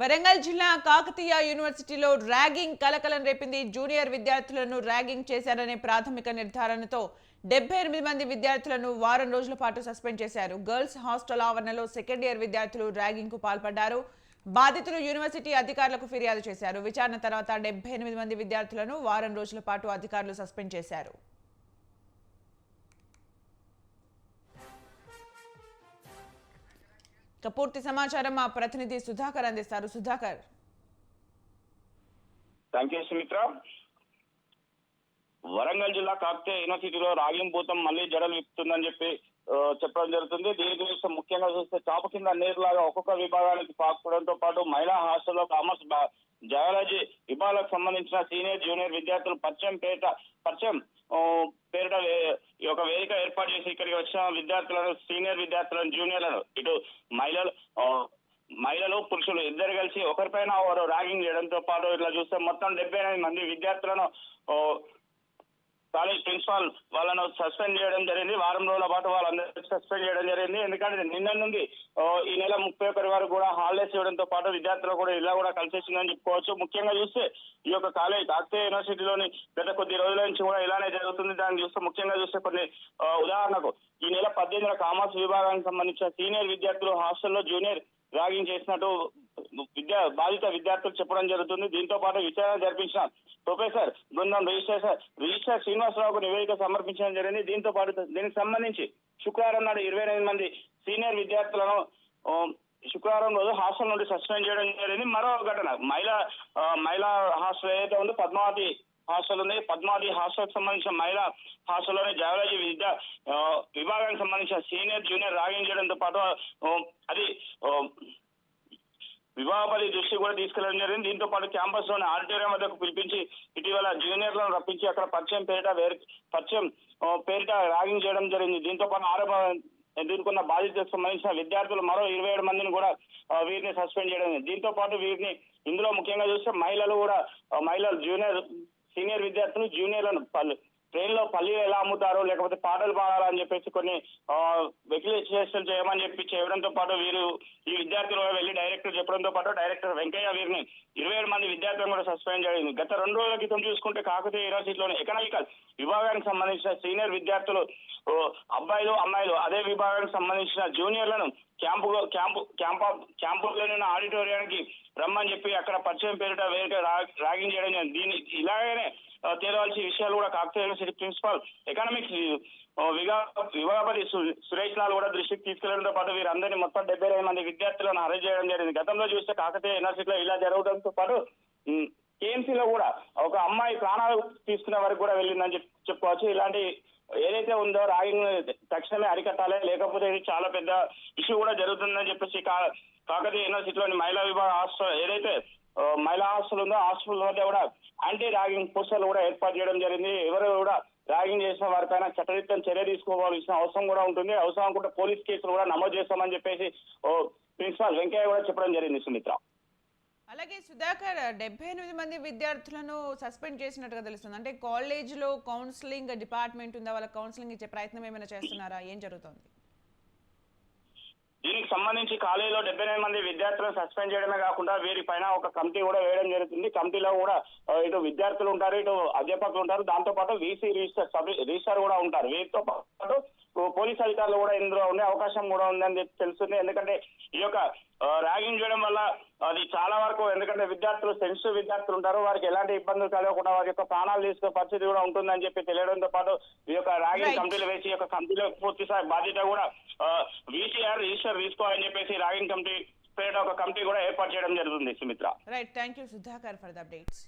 వరంగల్ జిల్లా కాకతీయ యూనివర్సిటీలో ర్యాగింగ్ కలకలం రేపింది. జూనియర్ విద్యార్థులను ర్యాగింగ్ చేశారనే ప్రాథమిక నిర్ధారణతో డెబ్బై ఎనిమిది మంది విద్యార్థులను వారం రోజుల పాటు సస్పెండ్ చేశారు. గర్ల్స్ హాస్టల్ ఆవరణలో సెకండ్ ఇయర్ విద్యార్థులు ర్యాగింగ్కు పాల్పడ్డారు. బాధితులు యూనివర్సిటీ అధికారులకు ఫిర్యాదు చేశారు. విచారణ తర్వాత డెబ్బై ఎనిమిది మంది విద్యార్థులను వారం రోజుల పాటు అధికారులు సస్పెండ్ చేశారు. ఇక పూర్తి సమాచారం మా ప్రతినిధి సుధాకర్ అందిస్తారు. Sudhakar. Thank you Sumitra. Warangal జిల్లా కాకతీయ యూనివర్సిటీలో రాగిం భూతం మళ్ళీ జడలు విప్పుతుందని చెప్పి చెప్పడం జరుగుతుంది. దీని గురించి ముఖ్యంగా చూస్తే చాప కింద నీరులాగా ఒక్కొక్క విభాగానికి పాకుడంతో పాటు మహిళా హాస్టల్లో కామర్స్ బా- జయాలజీ విభాగాలకు సంబంధించిన సీనియర్ జూనియర్ విద్యార్థులు పరిచయం పేట పరిచయం పేరిట ఒక ఈ యొక్క వేదిక ఏర్పాటు చేసి ఇక్కడికి వచ్చిన విద్యార్థులను సీనియర్ విద్యార్థులను జూనియర్లను ఇటు మహిళలు మహిళలు పురుషులు ఇద్దరు కలిసి ఒకరిపైన వారు ర్యాగింగ్ చేయడంతో పాటు ఇట్లా చూస్తే మొత్తం డెబ్బై ఎనిమిది మంది విద్యార్థులను కాలేజ్ ప్రిన్సిపాల్ వాళ్ళను సస్పెండ్ చేయడం జరిగింది. వారం రోజుల పాటు వాళ్ళందరికీ సస్పెండ్ చేయడం జరిగింది. ఎందుకంటే నిన్న నుండి ఈ నెల ముప్పై ఒకటి వరకు కూడా హాలిడేస్ ఇవ్వడంతో పాటు విద్యార్థులు కూడా ఇలా కూడా కలిసేసిందని చెప్పుకోవచ్చు. ముఖ్యంగా చూస్తే ఈ యొక్క కాలేజ్ కాకతీయ యూనివర్సిటీలోని గత కొద్ది రోజుల నుంచి కూడా ఇలానే జరుగుతుంది. దాన్ని చూస్తే ముఖ్యంగా చూస్తే కొన్ని ఉదాహరణకు ఈ నెల పద్దెనిమిది కామర్స్ విభాగానికి సంబంధించిన సీనియర్ విద్యార్థులు హాస్టల్లో జూనియర్ ర్యాగింగ్ చేసినట్టు విద్యా బాధిత విద్యార్థులు చెప్పడం జరుగుతుంది. దీంతో పాటు విచారణ జరిపించిన ప్రొఫెసర్ బృందం రిజిస్టర్ రిజిస్టర్ శ్రీనివాసరావుకు నివేదిక సమర్పించడం జరిగింది. దీంతో పాటు దీనికి సంబంధించి శుక్రవారం నాడు ఇరవై ఎనిమిది మంది సీనియర్ విద్యార్థులను శుక్రవారం రోజు హాస్టల్ నుండి సస్పెండ్ చేయడం జరిగింది. మరో ఘటన మహిళా ఆ, మహిళా హాస్టల్ ఏదైతే ఉందో పద్మావతి హాస్టల్ ఉంది. పద్మావతి హాస్టల్ సంబంధించిన మహిళా హాస్టల్లోని జయాలజీ విద్య విభాగానికి సంబంధించిన సీనియర్ జూనియర్ రాగింగ్ చేయడంతో పాటు అది వివాహపల్లి దృష్టి కూడా తీసుకెళ్ళడం జరిగింది దీంతో పాటు క్యాంపస్లోని ఆడిటోరియం వద్దకు పిలిపించి ఇటీవల జూనియర్లను రప్పించి అక్కడ పరిచయం పేరిట వేరు పరిచయం పేరిట ర్యాగింగ్ చేయడం జరిగింది దీంతో పాటు ఆరోపణ ఎదుర్కొన్న బాధితులకు సంబంధించిన విద్యార్థులు మరో ఇరవై ఏడు మందిని కూడా వీరిని సస్పెండ్ చేయడం జరిగింది. దీంతో పాటు వీరిని ఇందులో ముఖ్యంగా చూస్తే మహిళలు కూడా మహిళలు జూనియర్ సీనియర్ విద్యార్థులు జూనియర్లను పల్లె ట్రైన్లో పల్లీలు ఎలా అమ్ముతారు లేకపోతే పాటలు పాడాలని చెప్పేసి కొన్ని వెకిలేషన్ చేయమని చెప్పి చేయడంతో పాటు వీరు ఈ విద్యార్థులు వెళ్ళి డైరెక్టర్ చెప్పడంతో పాటు డైరెక్టర్ వెంకయ్య వీరిని ఇరవై ఏడు మంది విద్యార్థులను కూడా సస్పెండ్ చేయడం గత రెండు రోజుల క్రితం చూసుకుంటే కాకతీయ యూనివర్సిటీలోని ఎకనామికల్ విభాగానికి సంబంధించిన సీనియర్ విద్యార్థులు అబ్బాయిలు అమ్మాయిలు అదే విభాగానికి సంబంధించిన జూనియర్లను క్యాంపు క్యాంపు క్యాంప్ ఆఫ్ ఉన్న ఆడిటోరియానికి రమ్మని చెప్పి అక్కడ పరిచయం పేరిట వేరే ర్యాగింగ్ చేయడం జరిగింది. దీని ఇలాగనే తేలవలసిన విషయాలు కూడా కాకతీయ యూనివర్సిటీ ప్రిన్సిపాల్ ఎకనామిక్స్ విగా విభాగపతి సురేష్ లాల్ కూడా దృష్టికి తీసుకెళ్ళడంతో పాటు వీరందరినీ మొత్తం డెబ్బై ఐదు మంది విద్యార్థులను అరెస్ట్ చేయడం జరిగింది గతంలో చూస్తే కాకతీయ యూనివర్సిటీలో ఇలా జరగడంతో పాటు కేఎంసీలో కూడా ఒక అమ్మాయి ప్రాణాలు తీసుకునే వరకు కూడా వెళ్ళిందని చెప్పి చెప్పుకోవచ్చు ఇలాంటి ఏదైతే ఉందో రాగింగ్ తక్షణమే అరికట్టాలి. లేకపోతే ఇది చాలా పెద్ద ఇష్యూ కూడా జరుగుతుందని చెప్పేసి కా- కాకతీయ యూనివర్సిటీలోని మహిళా విభాగ హాస్టల్ ఏదైతే మహిళా హాస్టల్ ఉందో హాస్టల్ వద్ద కూడా యాంటీ రాగింగ్ పోస్టర్లు కూడా ఏర్పాటు చేయడం జరిగింది. ఎవరు కూడా ర్యాగింగ్ చేసిన వారిపైన చట్టరీత్యం చర్య తీసుకోవాల్సిన అవసరం కూడా ఉంటుంది. అవసరం అనుకుంటే పోలీస్ కేసులు కూడా నమోదు చేస్తామని చెప్పేసి ప్రిన్సిపాల్ వెంకయ్య కూడా చెప్పడం జరిగింది సుమిత్ర. అలాగే సుధాకర్ డెబ్బై ఎనిమిది మంది విద్యార్థులను సస్పెండ్ చేసినట్టుగా తెలుస్తుంది. అంటే కాలేజీలో కౌన్సిలింగ్ డిపార్ట్మెంట్ ఉందా? వాళ్ళ కౌన్సిలింగ్ ఇచ్చే ప్రయత్నం ఏమైనా చేస్తున్నారా? ఏం జరుగుతుంది? దీనికి సంబంధించి కాలేజీలో డెబ్బై ఎనిమిది మంది విద్యార్థులను సస్పెండ్ చేయడమే కాకుండా వీరి పైన ఒక కమిటీ కూడా వేయడం జరుగుతుంది. కమిటీలో కూడా ఇటు విద్యార్థులు ఉంటారు ఇటు అధ్యాపకులు ఉంటారు. దాంతో పాటు వీసీ రిజిస్టర్ రిజిస్టర్ కూడా ఉంటారు. వీరితో పాటు పోలీస్ అధికారులు కూడా ఇందులో ఉండే అవకాశం కూడా ఉందని చెప్పి తెలుస్తుంది. ఎందుకంటే ఈ యొక్క ర్యాగింగ్ చేయడం వల్ల అది చాలా వరకు ఎందుకంటే విద్యార్థులు సెన్సిటివ్ విద్యార్థులు ఉంటారు. వారికి ఎలాంటి ఇబ్బందులు కలగకుండా వారి యొక్క ప్రాణాలు తీసుకునే పరిస్థితి కూడా ఉంటుందని చెప్పి తెలియడంతో పాటు ఈ యొక్క ర్యాగింగ్. కమిటీలు వేసి ఈ యొక్క కమిటీలో పూర్తి బాధ్యత కూడా వీసీఆర్ రిజిస్టర్ తీసుకోవాలని చెప్పేసి ర్యాగింగ్ కమిటీ పేరిట ఒక కమిటీ కూడా ఏర్పాటు చేయడం జరుగుతుంది Sumitra. Right thank you Sudhakar for the updates